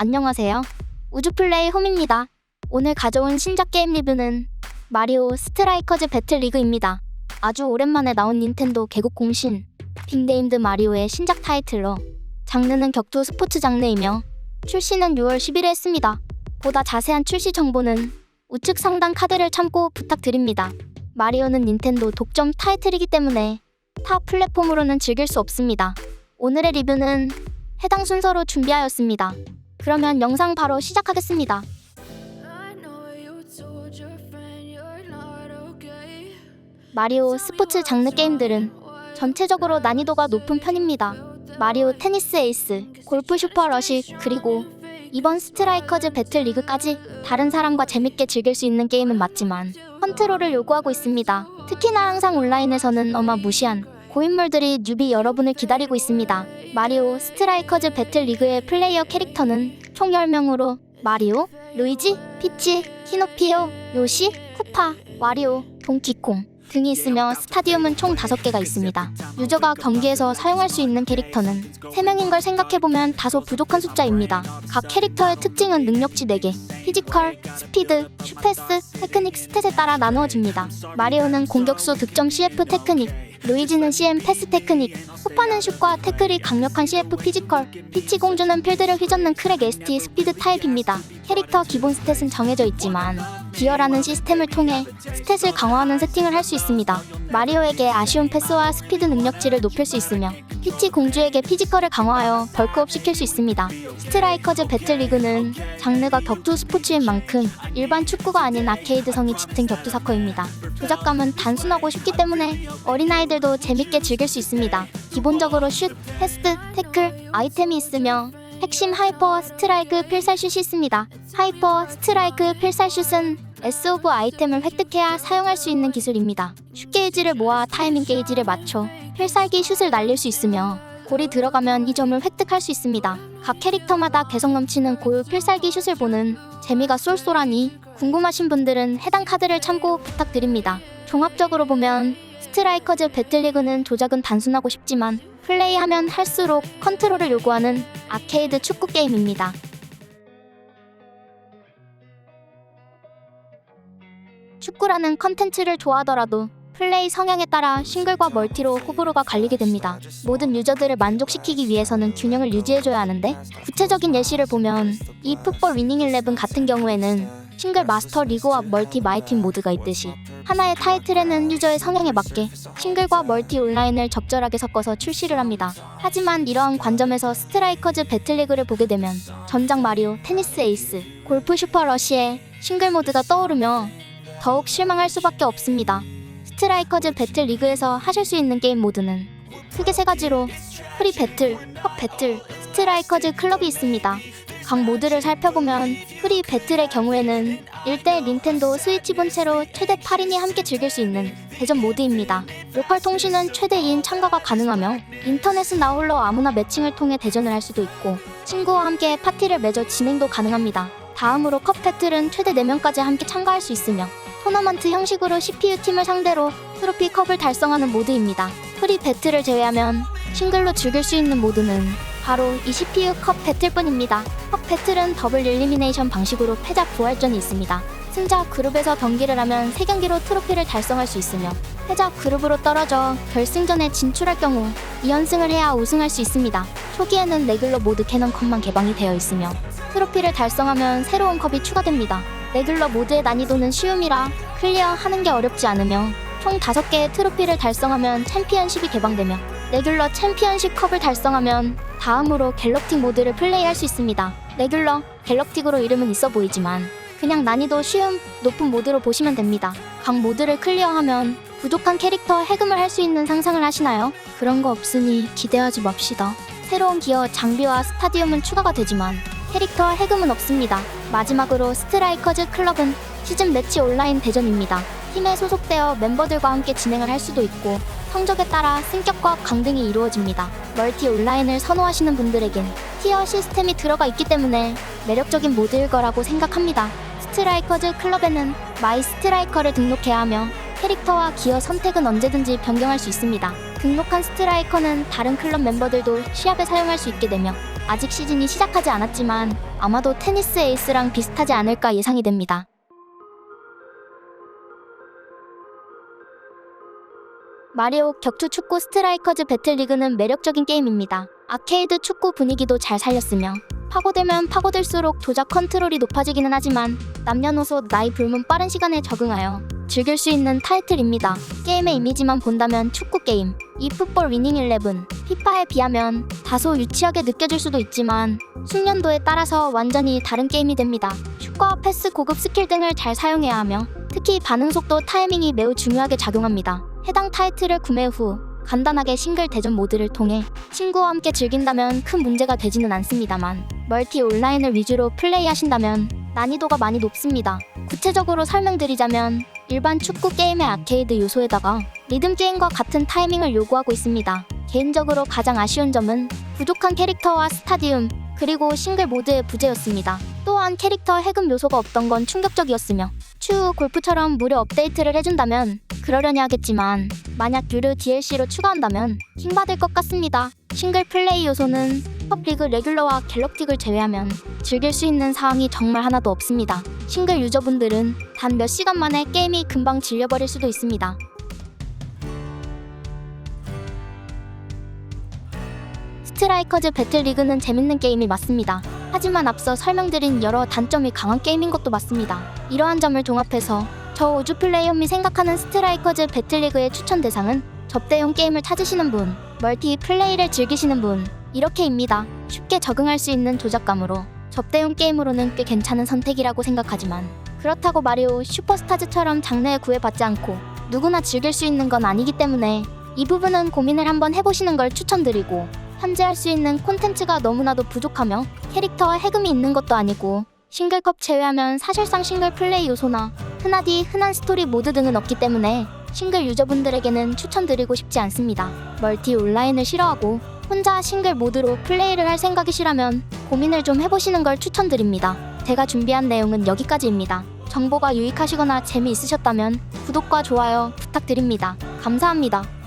안녕하세요. 우주플레이 홈입니다. 오늘 가져온 신작 게임 리뷰는 마리오 스트라이커즈 배틀 리그입니다. 아주 오랜만에 나온 닌텐도 개국 공신 빅네임드 마리오의 신작 타이틀로 장르는 격투 스포츠 장르이며 출시는 6월 10일에 했습니다. 보다 자세한 출시 정보는 우측 상단 카드를 참고 부탁드립니다. 마리오는 닌텐도 독점 타이틀이기 때문에 타 플랫폼으로는 즐길 수 없습니다. 오늘의 리뷰는 해당 순서로 준비하였습니다. 그러면 영상 바로 시작하겠습니다. 마리오 스포츠 장르 게임들은 전체적으로 난이도가 높은 편입니다. 마리오 테니스 에이스, 골프 슈퍼 러시, 그리고 이번 스트라이커즈 배틀 리그까지 다른 사람과 재밌게 즐길 수 있는 게임은 맞지만 컨트롤을 요구하고 있습니다. 특히나 항상 온라인에서는 어마무시한 고인물들이 뉴비 여러분을 기다리고 있습니다. 마리오 스트라이커즈 배틀 리그의 플레이어 캐릭터는 총 10명으로 마리오, 루이지, 피치, 키노피오, 요시, 쿠파, 와리오, 동키콩 등이 있으며 스타디움은 총 5개가 있습니다. 유저가 경기에서 사용할 수 있는 캐릭터는 3명인 걸 생각해보면 다소 부족한 숫자입니다. 각 캐릭터의 특징은 능력치 4개, 피지컬, 스피드, 슈패스, 테크닉 스탯에 따라 나누어집니다. 마리오는 공격수 득점 CF 테크닉, 루이지는 CM 패스 테크닉, 호파는 슛과 태클이 강력한 CF 피지컬, 피치 공주는 필드를 휘젓는 크랙 ST 스피드 타입입니다. 캐릭터 기본 스탯은 정해져 있지만 기어라는 시스템을 통해 스탯을 강화하는 세팅을 할 수 있습니다. 마리오에게 아쉬운 패스와 스피드 능력치를 높일 수 있으며 피치 공주에게 피지컬을 강화하여 벌크업 시킬 수 있습니다. 스트라이커즈 배틀 리그는 장르가 격투 스포츠인 만큼 일반 축구가 아닌 아케이드성이 짙은 격투 사커입니다. 조작감은 단순하고 쉽기 때문에 어린아이들도 재밌게 즐길 수 있습니다. 기본적으로 슛, 패스, 태클, 아이템이 있으며 핵심 하이퍼 스트라이크 필살슛이 있습니다. 하이퍼 스트라이크 필살슛은 S 오브 아이템을 획득해야 사용할 수 있는 기술입니다. 슛 게이지를 모아 타이밍 게이지를 맞춰 필살기 슛을 날릴 수 있으며 골이 들어가면 이 점을 획득할 수 있습니다. 각 캐릭터마다 개성 넘치는 고유 필살기 슛을 보는 재미가 쏠쏠하니 궁금하신 분들은 해당 카드를 참고 부탁드립니다. 종합적으로 보면 스트라이커즈 배틀리그는 조작은 단순하고 쉽지만 플레이하면 할수록 컨트롤을 요구하는 아케이드 축구 게임입니다. 축구라는 컨텐츠를 좋아하더라도 플레이 성향에 따라 싱글과 멀티로 호불호가 갈리게 됩니다. 모든 유저들을 만족시키기 위해서는 균형을 유지해줘야 하는데 구체적인 예시를 보면 이 풋볼 위닝 11 같은 경우에는 싱글 마스터 리그와 멀티 마이팀 모드가 있듯이 하나의 타이틀에는 유저의 성향에 맞게 싱글과 멀티 온라인을 적절하게 섞어서 출시를 합니다. 하지만 이러한 관점에서 스트라이커즈 배틀리그를 보게 되면 전작 마리오, 테니스 에이스, 골프 슈퍼 러시의 싱글 모드가 떠오르며 더욱 실망할 수밖에 없습니다. 스트라이커즈 배틀 리그에서 하실 수 있는 게임 모드는 크게 세 가지로 프리 배틀, 컵 배틀, 스트라이커즈 클럽이 있습니다. 각 모드를 살펴보면 프리 배틀의 경우에는 1대 닌텐도 스위치 본체로 최대 8인이 함께 즐길 수 있는 대전 모드입니다. 로컬 통신은 최대 2인 참가가 가능하며 인터넷은 아울러 아무나 매칭을 통해 대전을 할 수도 있고 친구와 함께 파티를 맺어 진행도 가능합니다. 다음으로 컵 배틀은 최대 4명까지 함께 참가할 수 있으며 토너먼트 형식으로 CPU 팀을 상대로 트로피 컵을 달성하는 모드입니다. 프리 배틀을 제외하면 싱글로 즐길 수 있는 모드는 바로 이 CPU 컵 배틀뿐입니다. 컵 배틀은 더블 일리미네이션 방식으로 패자 부활전이 있습니다. 승자 그룹에서 경기를 하면 3경기로 트로피를 달성할 수 있으며 패자 그룹으로 떨어져 결승전에 진출할 경우 2연승을 해야 우승할 수 있습니다. 초기에는 레귤러 모드 캐논 컵만 개방이 되어 있으며 트로피를 달성하면 새로운 컵이 추가됩니다. 레귤러 모드의 난이도는 쉬움이라 클리어하는 게 어렵지 않으며 총 5개의 트로피를 달성하면 챔피언십이 개방되며 레귤러 챔피언십 컵을 달성하면 다음으로 갤럭틱 모드를 플레이할 수 있습니다. 레귤러, 갤럭틱으로 이름은 있어 보이지만 그냥 난이도 쉬움, 높은 모드로 보시면 됩니다. 각 모드를 클리어하면 부족한 캐릭터 해금을 할 수 있는 상상을 하시나요? 그런 거 없으니 기대하지 맙시다. 새로운 기어, 장비와 스타디움은 추가가 되지만 캐릭터 해금은 없습니다. 마지막으로 스트라이커즈 클럽은 시즌 매치 온라인 대전입니다. 팀에 소속되어 멤버들과 함께 진행을 할 수도 있고 성적에 따라 승격과 강등이 이루어집니다. 멀티 온라인을 선호하시는 분들에겐 티어 시스템이 들어가 있기 때문에 매력적인 모드일 거라고 생각합니다. 스트라이커즈 클럽에는 마이 스트라이커를 등록해야 하며 캐릭터와 기어 선택은 언제든지 변경할 수 있습니다. 등록한 스트라이커는 다른 클럽 멤버들도 시합에 사용할 수 있게 되며 아직 시즌이 시작하지 않았지만 아마도 테니스 에이스랑 비슷하지 않을까 예상이 됩니다. 마리오 격투 축구 스트라이커즈 배틀리그는 매력적인 게임입니다. 아케이드 축구 분위기도 잘 살렸으며 파고들면 파고들수록 조작 컨트롤이 높아지기는 하지만 남녀노소 나이 불문 빠른 시간에 적응하여 즐길 수 있는 타이틀입니다. 게임의 이미지만 본다면 축구 게임, 이 풋볼 위닝 11, 피파에 비하면 다소 유치하게 느껴질 수도 있지만 숙련도에 따라서 완전히 다른 게임이 됩니다. 슛과 패스 고급 스킬 등을 잘 사용해야 하며 특히 반응 속도 타이밍이 매우 중요하게 작용합니다. 해당 타이틀을 구매 후 간단하게 싱글 대전 모드를 통해 친구와 함께 즐긴다면 큰 문제가 되지는 않습니다만 멀티 온라인을 위주로 플레이하신다면 난이도가 많이 높습니다. 구체적으로 설명드리자면 일반 축구 게임의 아케이드 요소에다가 리듬 게임과 같은 타이밍을 요구하고 있습니다. 개인적으로 가장 아쉬운 점은 부족한 캐릭터와 스타디움 그리고 싱글 모드의 부재였습니다. 또한 캐릭터 해금 요소가 없던 건 충격적이었으며 추후 골프처럼 무료 업데이트를 해준다면 그러려니 하겠지만 만약 유료 DLC로 추가한다면 킹받을 것 같습니다. 싱글 플레이 요소는 슈퍼리그 레귤러와 갤럭틱을 제외하면 즐길 수 있는 사항이 정말 하나도 없습니다. 싱글 유저분들은 단 몇 시간 만에 게임이 금방 질려버릴 수도 있습니다. 스트라이커즈 배틀리그는 재밌는 게임이 맞습니다. 하지만 앞서 설명드린 여러 단점이 강한 게임인 것도 맞습니다. 이러한 점을 종합해서 저 우주 플레이엄이 생각하는 스트라이커즈 배틀리그의 추천 대상은 접대용 게임을 찾으시는 분, 멀티 플레이를 즐기시는 분, 이렇게입니다. 쉽게 적응할 수 있는 조작감으로 접대용 게임으로는 꽤 괜찮은 선택이라고 생각하지만 그렇다고 마리오 슈퍼스타즈처럼 장르에 구애받지 않고 누구나 즐길 수 있는 건 아니기 때문에 이 부분은 고민을 한번 해보시는 걸 추천드리고 현재 할 수 있는 콘텐츠가 너무나도 부족하며 캐릭터와 해금이 있는 것도 아니고 싱글컵 제외하면 사실상 싱글 플레이 요소나 흔하디 흔한 스토리 모드 등은 없기 때문에 싱글 유저분들에게는 추천드리고 싶지 않습니다. 멀티 온라인을 싫어하고 혼자 싱글 모드로 플레이를 할 생각이시라면 고민을 좀 해보시는 걸 추천드립니다. 제가 준비한 내용은 여기까지입니다. 정보가 유익하시거나 재미있으셨다면 구독과 좋아요 부탁드립니다. 감사합니다.